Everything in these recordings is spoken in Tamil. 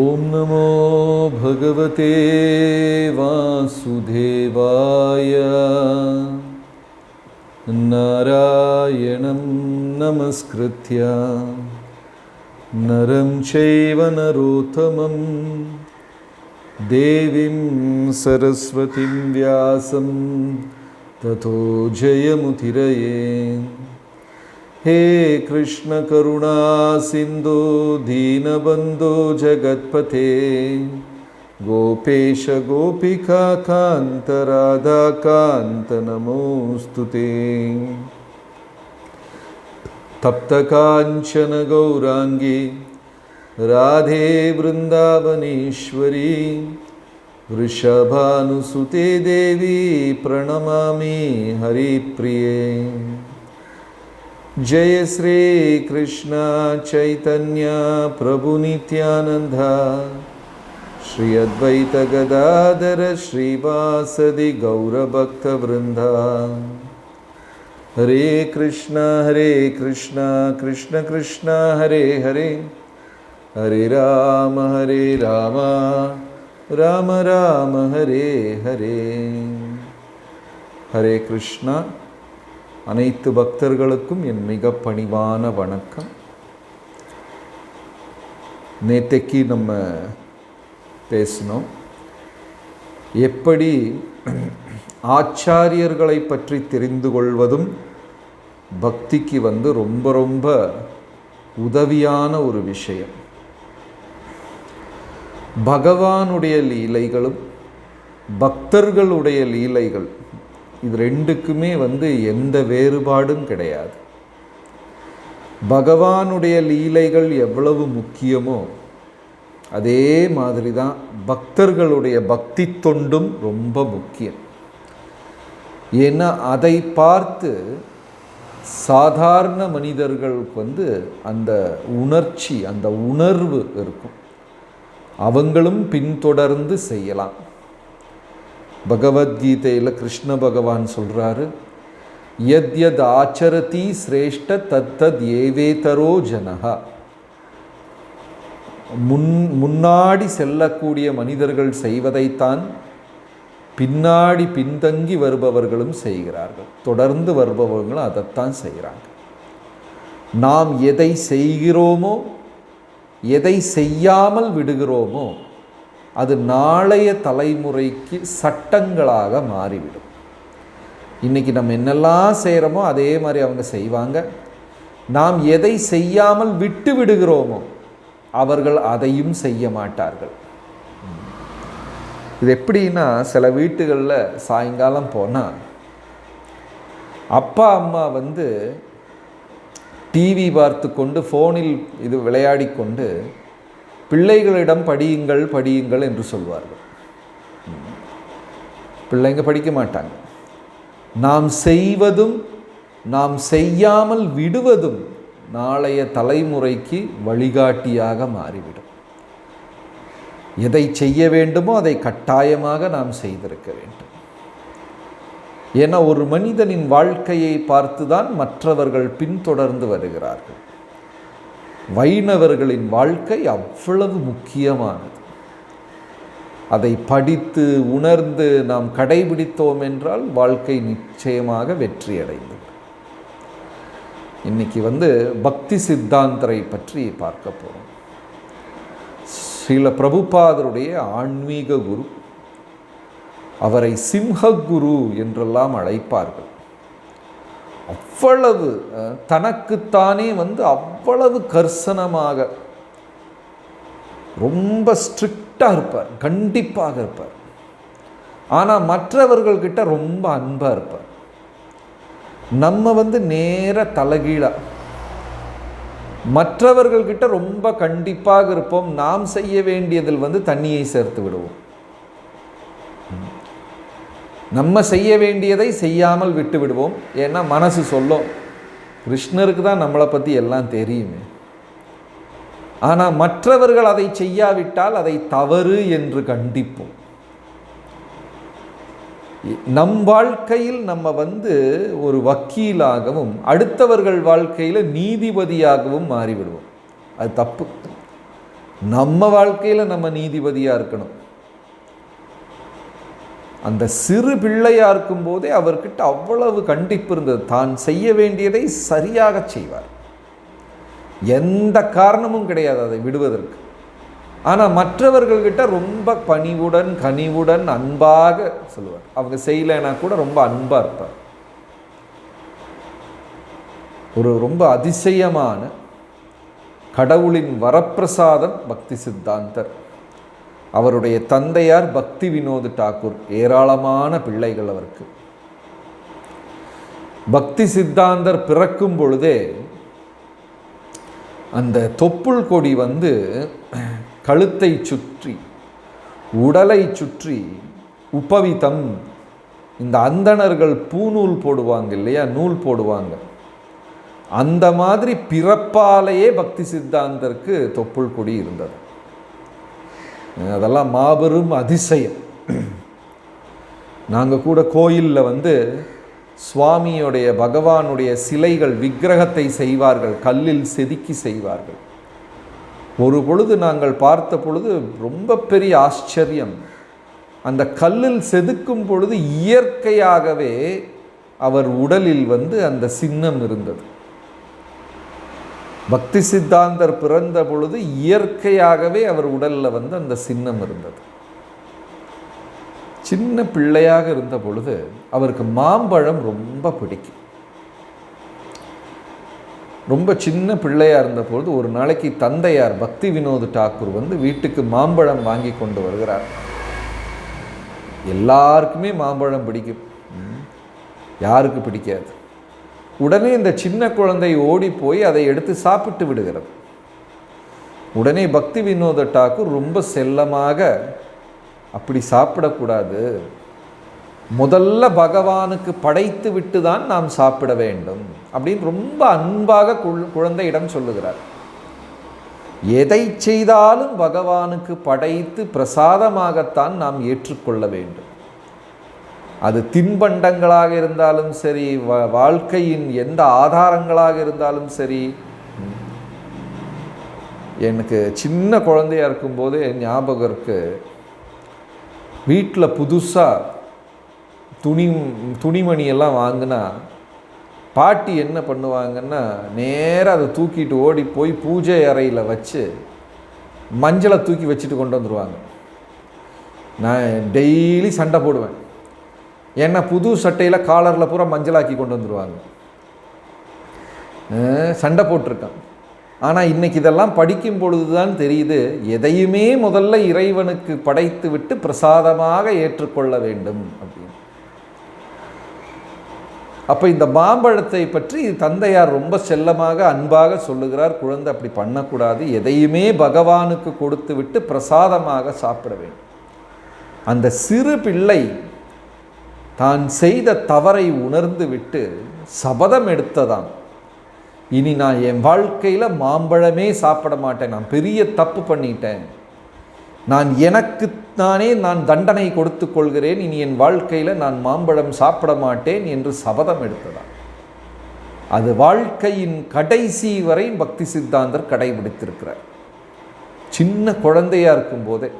ഓം നമോ ഭഗവതേ വാസുദേവായ നാരായണം നമസ്കൃത്യ. നരം ചൈവ നരോത്തമം. ദേവീം സരസ്വതിം വ്യാസം. തഥോ ജയമുതിരയേ. ಹೇ ಕೃಷ್ಣ ಕರುಣಾ ಸಿಂಧು ದೀನಬಂಧು ಜಗತ್ಪಥೇ. ಗೋಪೇಶ ಗೋಪಿಕಾ ಕಾಂತ ರಾಧಾ ಕಾಂತ ನಮೋಸ್ತುತೆ ತಪ್ತಕಾಂಚನ ಗೌರಾಂಗಿ, ರಾಧೆ ವೃಂದಾವನೇಶ್ವರಿ. ವೃಷಭಾನುಸುತೆ ದೇವಿ, ಪ್ರಣಮಾಮಿ ಹರಿಪ್ರಿಯೇ. जय श्री कृष्ण चैतन्य प्रभु नित्यानंद श्री अद्वैत गदाधर श्रीवासदि गौरभक्त वृंदा हरे कृष्ण हरे कृष्ण कृष्ण कृष्ण, हरे हरे। हरे राम हरे राम राम राम, हरे हरे। हरे कृष्ण। அனைத்து பக்தர்களுக்கும் என் மிக பணிவான வணக்கம். நேற்றைக்கு நம்ம பேசினோம். எப்படி ஆச்சாரியர்களை பற்றி தெரிந்து கொள்வதும் பக்திக்கு வந்து ரொம்ப ரொம்ப உதவியான ஒரு விஷயம். பகவானுடைய லீலைகளும் பக்தர்களுடைய லீலைகள் இது ரெண்டுக்குமே வந்து எந்த வேறுபாடும் கிடையாது. பகவானுடைய லீலைகள் எவ்வளவு முக்கியமோ அதே மாதிரி தான் பக்தர்களுடைய பக்தி தொண்டும் ரொம்ப முக்கியம். ஏன்னா அதை பார்த்து சாதாரண மனிதர்களுக்கு வந்து அந்த உணர்ச்சி அந்த உணர்வு இருக்கும். அவங்களும் பின்தொடர்ந்து செய்யலாம். பகவத்கீதையில் கிருஷ்ண பகவான் சொல்கிறாரு எத் எத் ஆச்சரதி சிரேஷ்ட தத்தத் ஏவேதரோ ஜனகா முன் முன்னாடி செல்லக்கூடிய மனிதர்கள் செய்வதைத்தான் பின்னாடி பின்தங்கி வருபவர்களும் செய்கிறார்கள். தொடர்ந்து வருபவர்களும் அதைத்தான் செய்கிறாங்க நாம் எதை செய்கிறோமோ எதை செய்யாமல் விடுகிறோமோ அது நாளைய தலைமுறைக்கு சட்டங்களாக மாறிவிடும். இன்றைக்கி நம்ம என்னெல்லாம் செய்கிறோமோ அதே மாதிரி அவங்க செய்வாங்க. நாம் எதை செய்யாமல் விட்டு விடுகிறோமோ அவர்கள் அதையும் செய்ய மாட்டார்கள். இது எப்படின்னா சில வீட்டுகளில் சாயங்காலம் போனால் அப்பா அம்மா வந்து டிவி பார்த்து கொண்டு ஃபோனில் இது விளையாடி கொண்டு பிள்ளைகளிடம் படியுங்கள் படியுங்கள் என்று சொல்வார்கள். பிள்ளைங்க படிக்க மாட்டாங்க. நாம் செய்வதும் நாம் செய்யாமல் விடுவதும் நாளைய தலைமுறைக்கு வழிகாட்டியாக மாறிவிடும். எதை செய்ய வேண்டுமோ அதை கட்டாயமாக நாம் செய்திருக்க வேண்டும். ஏன்னா ஒரு மனிதனின் வாழ்க்கையை பார்த்துதான் மற்றவர்கள் பின்தொடர்ந்து வருகிறார்கள். வைணவர்களின் வாழ்க்கை அவ்வளவு முக்கியமானது. அதை படித்து உணர்ந்து நாம் கடைபிடித்தோம் என்றால் வாழ்க்கை நிச்சயமாக வெற்றியடைந்தது இன்னைக்கு வந்து பக்தி சித்தாந்தரை பற்றி பார்க்க போகிறோம் ஸ்ரீல பிரபுபாதருடைய ஆன்மீக குரு அவரை சிம்ஹகுரு என்றெல்லாம் அழைப்பார்கள். அவ்வளவு தனக்குத்தானே வந்து அவ்வளவு கர்சனமாக ரொம்ப ஸ்ட்ரிக்டாக இருப்பார் கண்டிப்பாக இருப்பார். ஆனால் மற்றவர்கள்கிட்ட ரொம்ப அன்பாக இருப்பார். நம்ம வந்து நேர தலைகீழாக மற்றவர்கள்கிட்ட ரொம்ப கண்டிப்பாக இருப்போம். நாம் செய்ய வேண்டியதில் வந்து தண்ணியை சேர்த்து விடுவோம். நம்ம செய்ய வேண்டியதை செய்யாமல் விட்டு விடுவோம். ஏன்னா மனசு சொல்லும். கிருஷ்ணருக்கு தான் நம்மளை பற்றி எல்லாம் தெரியுமே. ஆனால் மற்றவர்கள் அதை செய்யாவிட்டால் அதை தவறு என்று கண்டிப்போம். நம் வாழ்க்கையில் நம்ம வந்து ஒரு வக்கீலாகவும் அடுத்தவர்கள் வாழ்க்கையில் நீதிபதியாகவும் மாறிவிடுவோம். அது தப்பு. நம்ம வாழ்க்கையில் நம்ம நீதிபதியாக இருக்கணும். அந்த சிறு பிள்ளையா இருக்கும்போதே அவர்கிட்ட அவ்வளவு கண்டிப்பு இருந்தது. தான் செய்ய வேண்டியதை சரியாக செய்வார். எந்த காரணமும் கிடையாது அதை விடுவதற்கு. ஆனால் மற்றவர்கள்கிட்ட ரொம்ப பணிவுடன் கனிவுடன் அன்பாக சொல்லுவார். அவங்க செய்யலைன்னா கூட ரொம்ப அன்பாக இருப்பார். ஒரு ரொம்ப அதிசயமான கடவுளின் வரப்பிரசாதம் பக்தி சித்தாந்தர். அவருடைய தந்தையார் பக்தி வினோத் டாக்கூர் ஏராளமான பிள்ளைகள் அவருக்கு. பக்தி சித்தாந்தர் பிறக்கும் பொழுதே அந்த தொப்புள் கொடி வந்து கழுத்தை சுற்றி உடலை சுற்றி உபவிதம். இந்த அந்தணர்கள் பூநூல் போடுவாங்க இல்லையா? நூல் போடுவாங்க. அந்த மாதிரி பிறப்பாலேயே பக்தி சித்தாந்தருக்கு தொப்புள் கொடி இருந்தது. அதெல்லாம் மாபெரும் அதிசயம். நாங்கள் கூட கோயிலில் வந்து சுவாமியுடைய பகவானுடைய சிலைகள் விக்கிரகத்தை செய்வார்கள் கல்லில் செதுக்கி செய்வார்கள். ஒரு பொழுது நாங்கள் பார்த்த பொழுது ரொம்ப பெரிய ஆச்சரியம். அந்த கல்லில் செதுக்கும் பொழுது இயற்கையாகவே அவர் உடலில் வந்து அந்த சின்னம் இருந்தது. பக்தி சித்தாந்தர் பிறந்த பொழுது இயற்கையாகவே அவர் உடலில் வந்து அந்த சின்னம் இருந்தது. சின்ன பிள்ளையாக இருந்த பொழுது அவருக்கு மாம்பழம் ரொம்ப பிடிக்கும். ரொம்ப சின்ன பிள்ளையாக இருந்த பொழுது ஒரு நாளைக்கு தந்தையார் பக்தி வினோத் டாக்கூர் வந்து வீட்டுக்கு மாம்பழம் வாங்கி கொண்டு வருகிறார். எல்லாருக்குமே மாம்பழம் பிடிக்கும். யாருக்கு பிடிக்காது? உடனே இந்த சின்ன குழந்தை ஓடி போய் அதை எடுத்து சாப்பிட்டு விடுகிறது. உடனே பக்தி வினோத டாக்கூர் ரொம்ப செல்லமாக அப்படி சாப்பிடக்கூடாது முதல்ல பகவானுக்கு படைத்து விட்டு தான் நாம் சாப்பிட வேண்டும். அப்படின்னு ரொம்ப அன்பாக குழந்தையிடம் சொல்லுகிறார். எதை செய்தாலும் பகவானுக்கு படைத்து பிரசாதமாகத்தான் நாம் ஏற்றுக்கொள்ள வேண்டும். அது தின்பண்டங்களாக இருந்தாலும் சரி வாழ்க்கையின் எந்த ஆதாரங்களாக இருந்தாலும் சரி எனக்கு சின்ன குழந்தையாக இருக்கும்போது ஞாபகம் இருக்குது வீட்டில் புதுசாக துணி துணிமணியெல்லாம் வாங்கினா பாட்டி என்ன பண்ணுவாங்கன்னா நேராக அதை தூக்கிட்டு ஓடி போய் பூஜை அறையில் வச்சு மஞ்சளை தூக்கி வச்சுட்டு கொண்டு வந்துடுவாங்க நான் டெய்லி சண்டை போடுவேன். ஏன்னா புது சட்டையில் காலரில் பூரா மஞ்சளாக்கி கொண்டு வந்துடுவாங்க சண்டை போட்டிருக்கான். ஆனால் இன்னைக்கு இதெல்லாம் படிக்கும் பொழுது தான் தெரியுது எதையுமே முதல்ல இறைவனுக்கு படைத்து விட்டு பிரசாதமாக ஏற்றுக்கொள்ள வேண்டும் அப்படின்னு. அப்போ இந்த மாம்பழத்தை பற்றி தந்தையார் ரொம்ப செல்லமாக அன்பாக சொல்லுகிறார். குழந்தை அப்படி பண்ணக்கூடாது. எதையுமே பகவானுக்கு கொடுத்து விட்டு பிரசாதமாக சாப்பிட வேண்டும். அந்த சிறு பிள்ளை தான் செய்த தவறை உணர்ந்து விட்டு சபதம் எடுத்ததாம். இனி நான் என் வாழ்க்கையில் மாம்பழமே சாப்பிட மாட்டேன். நான் பெரிய தப்பு பண்ணிட்டேன். நான் எனக்கு நானே நான் தண்டனை கொடுத்து கொள்கிறேன். இனி என் வாழ்க்கையில் நான் மாம்பழம் சாப்பிட மாட்டேன் என்று சபதம் எடுத்ததாம். அது வாழ்க்கையின் கடைசி வரை பக்தி சித்தாந்தர் கடைபிடித்திருக்கிறார். சின்ன குழந்தையாக இருக்கும்போதே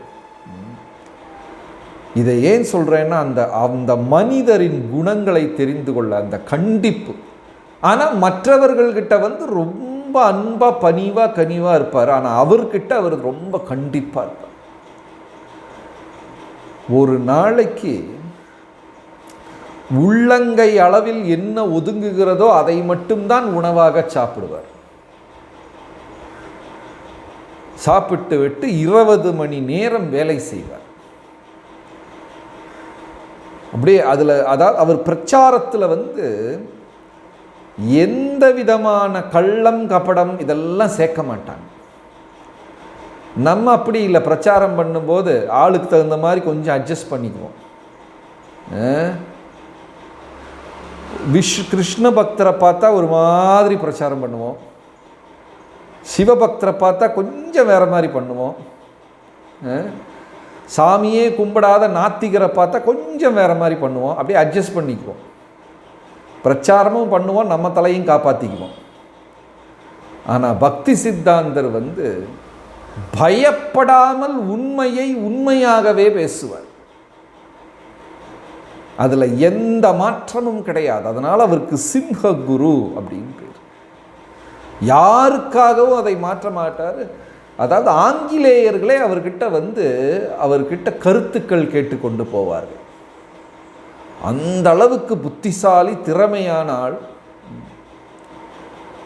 இதை ஏன் சொல்கிறேன்னா அந்த அந்த மனிதரின் குணங்களை தெரிந்து கொள்ள அந்த கண்டிப்பு. ஆனால் மற்றவர்கள்கிட்ட வந்து ரொம்ப அன்பாக பணிவாக கனிவாக இருப்பார். ஆனால் அவர்கிட்ட அவர் ரொம்ப கண்டிப்பாக இருப்பார். ஒரு நாளைக்கு உள்ளங்கை அளவில் என்ன ஒதுங்குகிறதோ அதை மட்டும்தான் உணவாக சாப்பிடுவார். சாப்பிட்டு விட்டு இருபது மணி நேரம் வேலை செய்வார். அப்படியே அதில் அதாவது அவர் பிரச்சாரத்தில் வந்து எந்த விதமான கள்ளம் கபடம் இதெல்லாம் சேர்க்க மாட்டாங்க. நம்ம அப்படி இல்லை பிரச்சாரம் பண்ணும்போது ஆளுக்கு தகுந்த மாதிரி கொஞ்சம் அட்ஜஸ்ட் பண்ணிக்குவோம். விஷ் கிருஷ்ண பக்தரை பார்த்தா ஒரு மாதிரி பிரச்சாரம் பண்ணுவோம். சிவபக்தரை பார்த்தா கொஞ்சம் வேறு மாதிரி பண்ணுவோம். சாமியே கும்பிடாத நாத்திகரை பார்த்தா கொஞ்சம் வேறு மாதிரி பண்ணுவோம். அப்படியே அட்ஜஸ்ட் பண்ணிக்குவோம். பிரச்சாரமும் பண்ணுவோம் நம்ம தலையும் காப்பாற்றிக்குவோம் ஆனால் பக்தி சித்தாந்தர் வந்து பயப்படாமல் உண்மையை உண்மையாகவே பேசுவார். அதில் எந்த மாற்றமும் கிடையாது. அதனால் அவருக்கு சிம்ஹ குரு அப்படின்னு பேர். யாருக்காகவும் அதை மாற்ற மாட்டார். அதாவது ஆங்கிலேயர்களே அவர்கிட்ட வந்து அவர்கிட்ட கருத்துக்கள் கேட்டுக்கொண்டு போவார்கள். அந்த அளவுக்கு புத்திசாலி திறமையான ஆள்.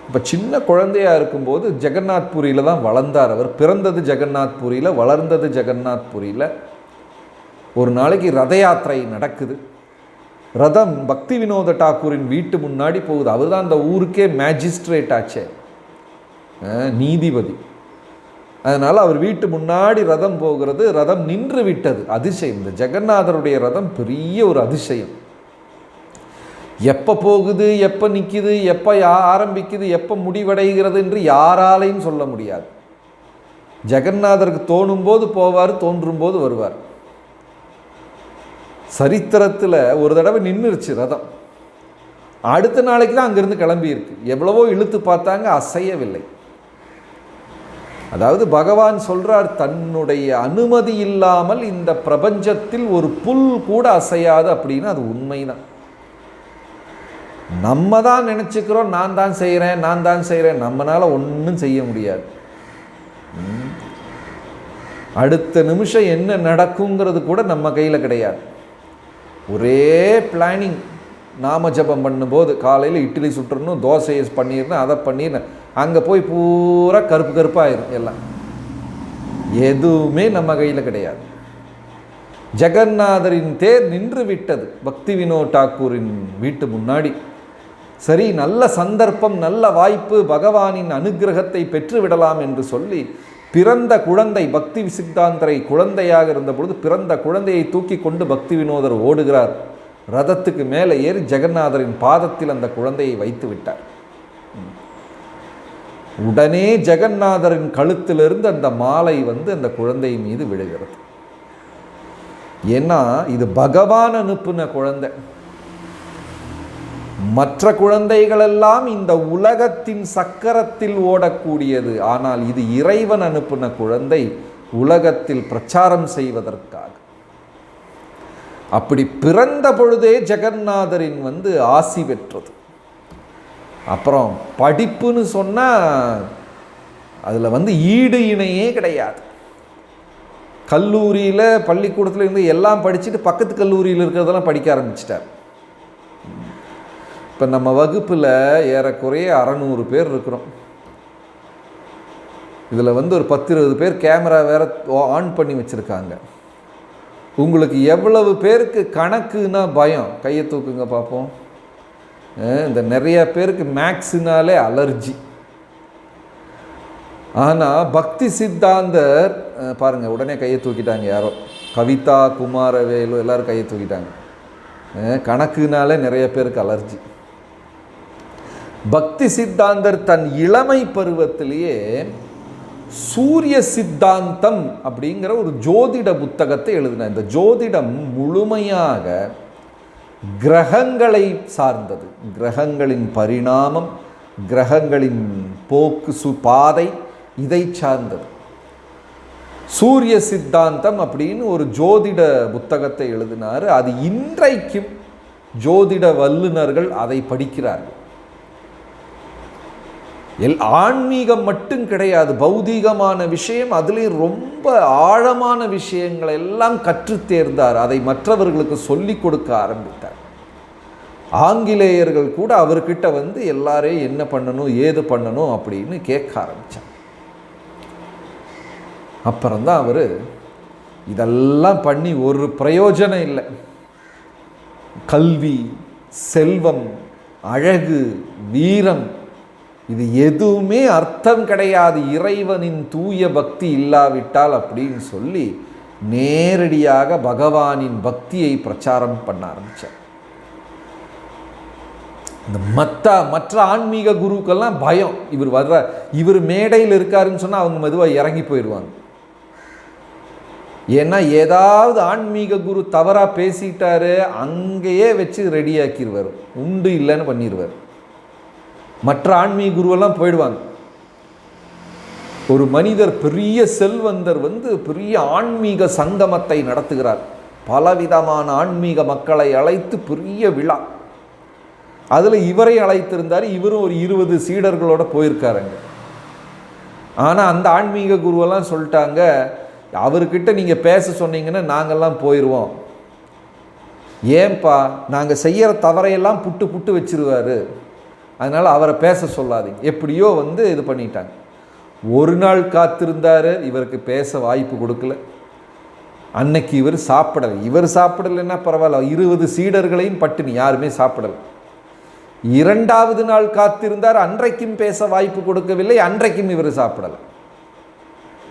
இப்போ சின்ன குழந்தையாக இருக்கும்போது ஜெகநாத் தான் வளர்ந்தார் அவர். பிறந்தது ஜெகநாத்பூரியில் வளர்ந்தது ஜெகநாத்பூரியில். ஒரு நாளைக்கு ரத யாத்திரை நடக்குது. ரதம் பக்தி வினோத டாக்கூரின் வீட்டு முன்னாடி போகுது. அவர் தான் அந்த ஊருக்கே மேஜிஸ்ட்ரேட் ஆச்சே. நீதிபதி. அதனால் அவர் வீட்டு முன்னாடி ரதம் போகிறது ரதம் நின்று விட்டது. அதிசயம். இந்த ஜெகநாதருடைய ரதம் பெரிய ஒரு அதிசயம். எப்போ போகுது எப்போ நிற்கிது எப்போ யா ஆரம்பிக்குது எப்போ முடிவடைகிறது என்று யாராலையும் சொல்ல முடியாது. ஜெகநாதருக்கு தோணும் போது போவார் தோன்றும் போது வருவார். சரித்திரத்தில் ஒரு தடவை நின்றுருச்சு ரதம். அடுத்த நாளைக்கு தான் அங்கேருந்து கிளம்பியிருக்கு. எவ்வளவோ இழுத்து பார்த்தாங்க அசையவில்லை. அதாவது பகவான் சொல்றார் தன்னுடைய அனுமதி இல்லாமல் இந்த பிரபஞ்சத்தில் ஒரு புல் கூட அசையாது அப்படின்னு அது உண்மைதான். நம்ம தான் நினச்சிக்கிறோம் நான் தான் செய்கிறேன் நான் தான் செய்கிறேன் நம்மளால் ஒன்றும் செய்ய முடியாது. அடுத்த நிமிஷம் என்ன நடக்குங்கிறது கூட நம்ம கையில் கிடையாது. ஒரே பிளானிங். நாம ஜபம் பண்ணும்போது காலையில் இட்லி சுட்டுறணும் தோசையை பண்ணிடணும் அதை பண்ணிடணும் அங்கே போய் பூரா கருப்பு கருப்பாயிரும் எல்லாம். எதுவுமே நம்ம கையில் கிடையாது. ஜெகநாதரின் தேர் நின்று விட்டது. பக்தி வினோத் டாக்கூரின் வீட்டு முன்னாடி. சரி நல்ல சந்தர்ப்பம் நல்ல வாய்ப்பு பகவானின் அனுக்கிரகத்தை பெற்றுவிடலாம் என்று சொல்லி பிறந்த குழந்தை பக்தி சித்தாந்தரை குழந்தையாக இருந்த பொழுது பிறந்த குழந்தையை தூக்கி கொண்டு பக்தி வினோதர் ஓடுகிறார். ரதத்துக்கு மேலே ஏறி ஜெகநாதரின் பாதத்தில் அந்த குழந்தையை வைத்து விட்டார். உடனே ஜெகநாதரின் கழுத்திலிருந்து அந்த மாலை வந்து அந்த குழந்தை மீது விழுகிறது. ஏன்னா இது பகவான் அனுப்புன குழந்தை. மற்ற குழந்தைகளெல்லாம் இந்த உலகத்தின் சக்கரத்தில் ஓடக்கூடியது. ஆனால் இது இறைவன் அனுப்பின குழந்தை உலகத்தில் பிரச்சாரம் செய்வதற்காக. அப்படி பிறந்த பொழுதே ஜெகநாதரின் வந்து ஆசி பெற்றது. அப்புறம் படிப்புன்னு சொன்னால் அதில் வந்து ஈடு இணையே கிடையாது. கல்லூரியில் பள்ளிக்கூடத்தில் இருந்து எல்லாம் படிச்சுட்டு பக்கத்து கல்லூரியில் இருக்கிறதெல்லாம் படிக்க ஆரம்பிச்சிட்டார். இப்போ நம்ம வகுப்பில் ஏறக்குறைய அறநூறு பேர் இருக்கிறோம். இதில் வந்து ஒரு பத்து இருபது பேர் கேமரா வேற ஆன் பண்ணி வச்சுருக்காங்க. உங்களுக்கு எவ்வளவு பேருக்கு கணக்குன்னா பயம்? கையை தூக்குங்க பார்ப்போம் இந்த நிறைய பேருக்கு மேக்ஸுனாலே அலர்ஜி. ஆனால் பக்தி சித்தாந்தர் பாருங்கள் உடனே கையை தூக்கிட்டாங்க யாரோ. கவிதா குமாரவேலு எல்லோரும் கையை தூக்கிட்டாங்க. கணக்குனாலே நிறைய பேருக்கு அலர்ஜி. பக்தி சித்தாந்தர் தன் இளமை பருவத்திலேயே சூரிய சித்தாந்தம் அப்படிங்கிற ஒரு ஜோதிட புத்தகத்தை எழுதினார். இந்த ஜோதிடம் முழுமையாக கிரகங்களை சார்ந்தது. கிரகங்களின் பரிணாமம் கிரகங்களின் போக்கு சு பாதை இதை சார்ந்தது. சூரிய சித்தாந்தம் அப்படின்னு ஒரு ஜோதிட புத்தகத்தை எழுதினார். அது இன்றைக்கும் ஜோதிட வல்லுநர்கள் அதை படிக்கிறார்கள். எல் ஆன்மீகம் மட்டும் கிடையாது பௌதீகமான விஷயம் அதுலேயும் ரொம்ப ஆழமான விஷயங்களை எல்லாம் கற்றுத்தேர்ந்தார் அதை மற்றவர்களுக்கு சொல்லிக் கொடுக்க ஆரம்பித்தார். ஆங்கிலேயர்கள் கூட அவர்கிட்ட வந்து எல்லாரையும் என்ன பண்ணணும் ஏது பண்ணணும் அப்படின்னு கேட்க ஆரம்பித்தார் அப்புறம்தான் அவர் இதெல்லாம் பண்ணி ஒரு பிரயோஜனம் இல்லை. கல்வி செல்வம் அழகு வீரம் இது எதுவுமே அர்த்தம் கிடையாது. இறைவனின் தூய பக்தி இல்லாவிட்டால் அப்படின்னு சொல்லி நேரடியாக பகவானின் பக்தியை பிரச்சாரம் பண்ண ஆரம்பித்தார் இந்த மற்ற மற்ற ஆன்மீக குருக்கள்லாம் பயம். இவர் வர்ற இவர் மேடையில் இருக்காருன்னு சொன்னால் அவங்க மெதுவாக இறங்கி போயிடுவாங்க. ஏன்னா ஏதாவது ஆன்மீக குரு தவறாக பேசிட்டாரு அங்கேயே வச்சு ரெடியாக்கிடுவார் உண்டு இல்லைன்னு பண்ணிடுவார் மற்ற ஆன்மீக குருவெல்லாம் போயிடுவாங்க. ஒரு மனிதர் பெரிய செல்வந்தர் வந்து பெரிய ஆன்மீக சங்கமத்தை நடத்துகிறார். பலவிதமான ஆன்மீக மக்களை அழைத்து பெரிய விழா. அதில் இவரை அழைத்திருந்தார் இவரும் ஒரு இருபது சீடர்களோட போயிருக்காருங்க ஆனால் அந்த ஆன்மீக குருவெல்லாம் சொல்லிட்டாங்க அவர்கிட்ட நீங்கள் பேச சொன்னீங்கன்னா நாங்கள்லாம் போயிடுவோம் ஏன்பா நாங்கள் செய்கிற தவறையெல்லாம் புட்டு புட்டு வச்சிருவார். அதனால் அவரை பேச சொல்லாதீங்க. எப்படியோ வந்து இது பண்ணிட்டாங்க. ஒரு நாள் காத்திருந்தார் இவருக்கு பேச வாய்ப்பு கொடுக்கல. அன்னைக்கு இவர் சாப்பிடலை. இவர் சாப்பிடலைன்னா பரவாயில்ல. இருபது சீடர்களையும் பட்டினி யாருமே சாப்பிடலை. இரண்டாவது நாள் காத்திருந்தார் அன்றைக்கும் பேச வாய்ப்பு கொடுக்கவில்லை அன்றைக்கும் இவர் சாப்பிடலை.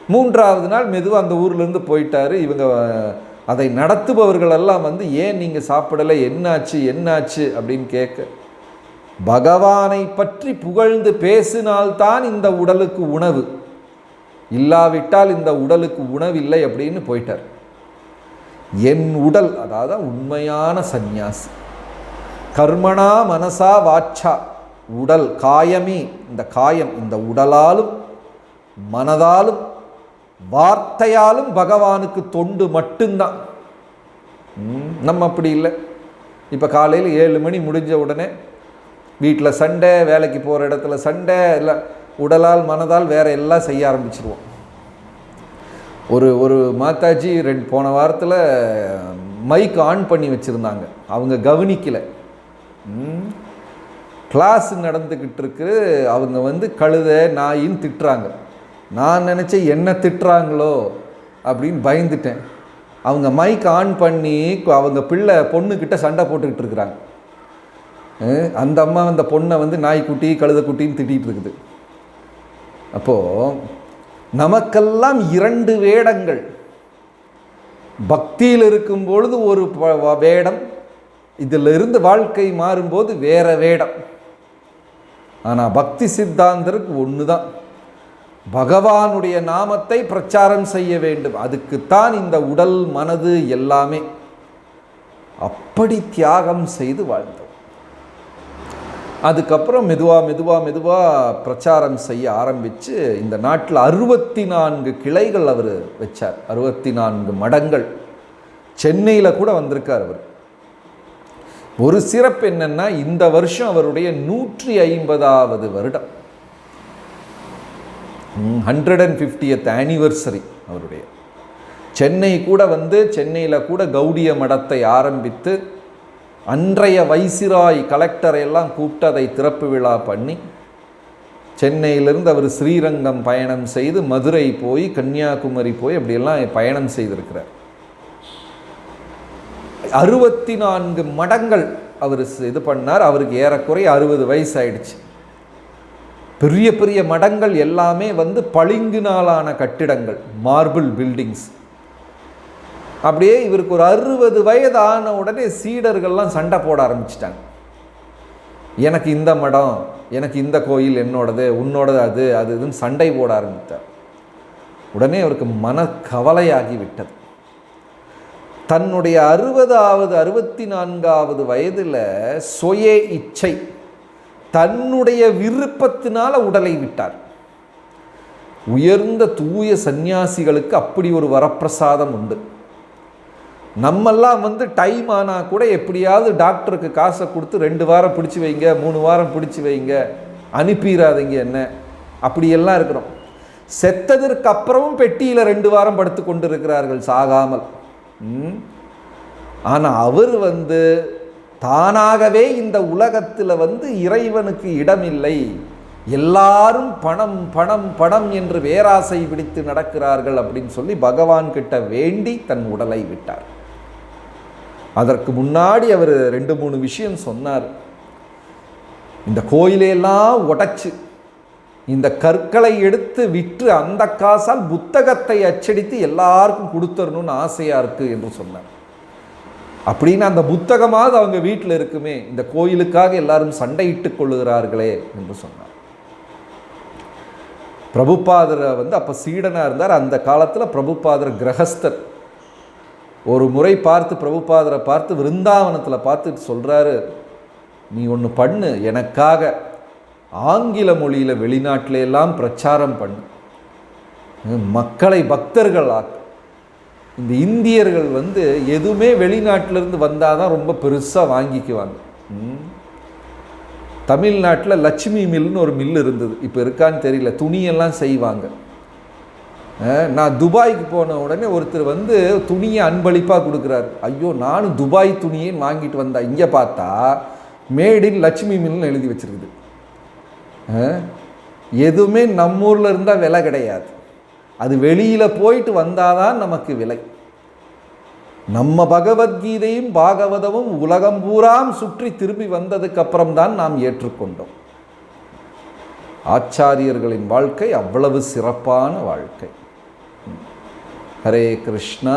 மூன்றாவது நாள் மெதுவாக அந்த ஊர்லேருந்து போயிட்டார். இவங்க அதை நடத்துபவர்களெல்லாம் வந்து ஏன் நீங்கள் சாப்பிடலை? என்னாச்சு? என்னாச்சு? அப்படின்னு கேட்க பகவானை பற்றி புகழ்ந்து பேசினால்தான் இந்த உடலுக்கு உணவு. இல்லாவிட்டால் இந்த உடலுக்கு உணவில்லை அப்படின்னு போயிட்டார். என் உடல் அதாவது உண்மையான சந்நியாசி. கர்மணா மனசா வாச்சா. உடல் காயமே இந்த காயம் இந்த உடலாலும் மனதாலும் வார்த்தையாலும் பகவானுக்கு தொண்டு மட்டும்தான். நம்ம அப்படி இல்லை. இப்போ காலையில் ஏழு மணி முடிஞ்ச உடனே வீட்டில் சண்டை வேலைக்கு போகிற இடத்துல சண்டை எல்லாம் உடலால் மனதால் வேற எல்லாம் செய்ய ஆரம்பிச்சிருவோம். ஒரு ஒரு மாதாஜி ரெண்டு போன வாரத்தில் மைக் ஆன் பண்ணி வச்சுருந்தாங்க. அவங்க கவனிக்கலை. கிளாஸ் நடந்துக்கிட்டு இருக்கு அவங்க வந்து கழுத நாயின்னு திட்டுறாங்க. நான் நினச்சேன் என்ன திட்டுறாங்களோ அப்படின்னு பயந்துட்டேன். அவங்க மைக் ஆன் பண்ணி அவங்க பிள்ளை பொண்ணுக்கிட்ட சண்டை போட்டுக்கிட்டு இருக்கிறாங்க. அந்த அம்மா அந்த பொண்ணை வந்து நாய்க்குட்டி கழுதக்குட்டின்னு திட்டிகிட்டு இருக்குது. அப்போது நமக்கெல்லாம் இரண்டு வேடங்கள். பக்தியில் இருக்கும் பொழுது ஒரு ப- வேடம் இதில் இருந்து வாழ்க்கை மாறும்போது வேற வேடம். ஆனால் பக்தி சித்தாந்தருக்கு ஒன்று தான் பகவானுடைய நாமத்தை பிரச்சாரம் செய்ய வேண்டும். அதுக்குத்தான் இந்த உடல் மனது எல்லாமே. அப்படி தியாகம் செய்து வாழ்ந்தோம். அதுக்கப்புறம் மெதுவாக மெதுவாக மெதுவாக பிரச்சாரம் செய்ய ஆரம்பித்து இந்த நாட்டில் அறுபத்தி நான்கு கிளைகள் அவர் வச்சார். அறுபத்தி நான்கு மடங்கள். சென்னையில் கூட வந்திருக்கார் அவர். ஒரு சிறப்பு என்னென்னா இந்த வருஷம் அவருடைய நூற்றி ஐம்பதாவது வருடம். ஹண்ட்ரட் அண்ட் ஃபிஃப்டியத் ஆனிவர்சரி அவருடைய. சென்னை கூட வந்து சென்னையில் கூட கௌடிய மடத்தை ஆரம்பித்து அன்றைய வைசிராய் கலெக்டரை எல்லாம் கூப்பிட்டு அதை திறப்பு விழா பண்ணி சென்னையிலிருந்து அவர் ஸ்ரீரங்கம் பயணம் செய்து மதுரை போய் கன்னியாகுமரி போய் அப்படியெல்லாம் பயணம் செய்திருக்கிறார். அறுபத்தி நான்கு மடங்கள் அவர் இது பண்ணார். அவருக்கு ஏறக்குறைய அறுபது வயசு ஆயிடுச்சு பெரிய பெரிய மடங்கள் எல்லாமே வந்து பளிங்குனாலான கட்டிடங்கள் மார்பிள் பில்டிங்ஸ். அப்படியே இவருக்கு ஒரு அறுபது வயது ஆன உடனே சீடர்கள்லாம் சண்டை போட ஆரம்பிச்சிட்டாங்க. எனக்கு இந்த மடம் எனக்கு இந்த கோயில் என்னோடது உன்னோடது அது அது இதுன்னு சண்டை போட ஆரம்பித்தார். உடனே அவருக்கு மனக்கவலையாகி விட்டது. தன்னுடைய அறுபதாவது அறுபத்தி நான்காவது வயதில் சுய இச்சை தன்னுடைய விருப்பத்தினால் உடலை விட்டார். உயர்ந்த தூய சந்நியாசிகளுக்கு அப்படி ஒரு வரப்பிரசாதம் உண்டு. நம்மெல்லாம் வந்து டைம் ஆனால் கூட எப்படியாவது டாக்டருக்கு காசை கொடுத்து ரெண்டு வாரம் பிடிச்சி வைங்க மூணு வாரம் பிடிச்சி வைங்க அனுப்பிடாதீங்க என்ன? அப்படியெல்லாம் இருக்கிறோம். செத்ததற்கு அப்புறமும் பெட்டியில் ரெண்டு வாரம் படுத்து கொண்டு இருக்கிறார்கள் சாகாமல். ம். அவர் வந்து தானாகவே இந்த உலகத்தில் வந்து இறைவனுக்கு இடமில்லை. எல்லாரும் பணம் பணம் பணம் என்று வேராசை பிடித்து நடக்கிறார்கள் அப்படின்னு சொல்லி பகவான் கிட்ட வேண்டி தன் உடலை விட்டார். அதற்கு முன்னாடி அவர் ரெண்டு மூணு விஷயம் சொன்னார். இந்த கோயிலையெல்லாம் உடைச்சு இந்த கற்களை எடுத்து விற்று அந்த காசால் புத்தகத்தை அச்சடித்து எல்லாருக்கும் கொடுத்துடணும்னு ஆசையாக இருக்குது என்று சொன்னார். அப்படின்னு அந்த புத்தகமாவது அவங்க வீட்டில் இருக்குமே இந்த கோயிலுக்காக எல்லாரும் சண்டையிட்டு கொள்ளுகிறார்களே என்று சொன்னார். பிரபுபாதரை வந்து அப்போ சீடனாக இருந்தார். அந்த காலத்தில் பிரபுபாதர் கிரகஸ்தர். ஒரு முறை பார்த்து பிரபுபாதரை பார்த்து விருந்தாவனத்தில் பார்த்துட்டு சொல்கிறாரு நீ ஒன்று பண்ணு எனக்காக ஆங்கில மொழியில் வெளிநாட்டிலெல்லாம் பிரச்சாரம் பண்ணு. மக்களை பக்தர்கள் ஆக்கும் இந்த இந்தியர்கள் வந்து எதுவுமே வெளிநாட்டிலேருந்து வந்தால் தான் ரொம்ப பெருசாக வாங்கிக்குவாங்க. தமிழ்நாட்டில் லட்சுமி மில்னு ஒரு மில் இருந்தது. இப்போ இருக்கான்னு தெரியல துணியெல்லாம் செய்வாங்க. நான் துபாய்க்கு போன உடனே ஒருத்தர் வந்து துணியை அன்பளிப்பாக கொடுக்குறாரு. ஐயோ நானும் துபாய் துணியே வாங்கிட்டு வந்தா இங்கே பார்த்தா மேட் இன் லட்சுமி மில்னு எழுதி வச்சிருக்குது. எதுவுமே நம்ம ஊரில் இருந்தால் விலை கிடையாது. அது வெளியில் போயிட்டு வந்தாதான் நமக்கு விலை. நம்ம பகவத்கீதையும் பாகவதமும் உலகம் பூராம் சுற்றி திரும்பி வந்ததுக்கப்புறம் தான் நாம் ஏற்றுக்கொண்டோம். ஆச்சாரியர்களின் வாழ்க்கை அவ்வளவு சிறப்பான வாழ்க்கை. ஹரே கிருஷ்ணா